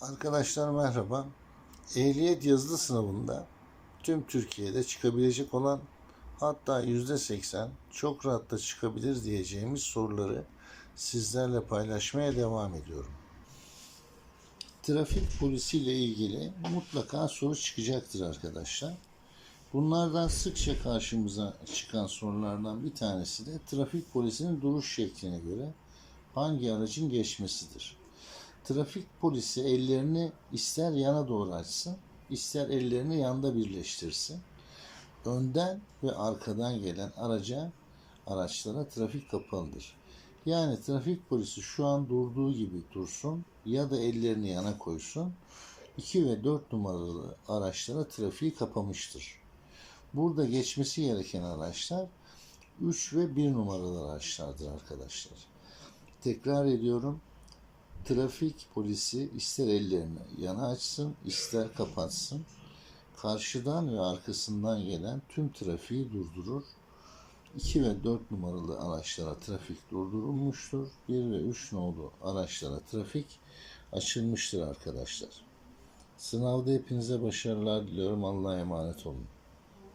Arkadaşlar merhaba. Ehliyet yazılı sınavında tüm Türkiye'de çıkabilecek olan hatta %80 çok rahat da çıkabilir diyeceğimiz soruları sizlerle paylaşmaya devam ediyorum. Trafik polisiyle ilgili mutlaka soru çıkacaktır arkadaşlar. Bunlardan sıkça karşımıza çıkan sorulardan bir tanesi de trafik polisinin duruş şekline göre hangi aracın geçmesidir. Trafik polisi ellerini ister yana doğru açsın, ister ellerini yanda birleştirsin. Önden ve arkadan gelen araca, araçlara trafik kapalıdır. Yani trafik polisi şu an durduğu gibi dursun ya da ellerini yana koysun. 2 ve 4 numaralı araçlara trafiği kapamıştır. Burada geçmesi gereken araçlar 3 ve 1 numaralı araçlardır arkadaşlar. Tekrar ediyorum. Trafik polisi ister ellerini yana açsın, ister kapatsın. Karşıdan ve arkasından gelen tüm trafiği durdurur. 2 ve 4 numaralı araçlara trafik durdurulmuştur. 1 ve 3 nolu araçlara trafik açılmıştır arkadaşlar. Sınavda hepinize başarılar diliyorum. Allah'a emanet olun.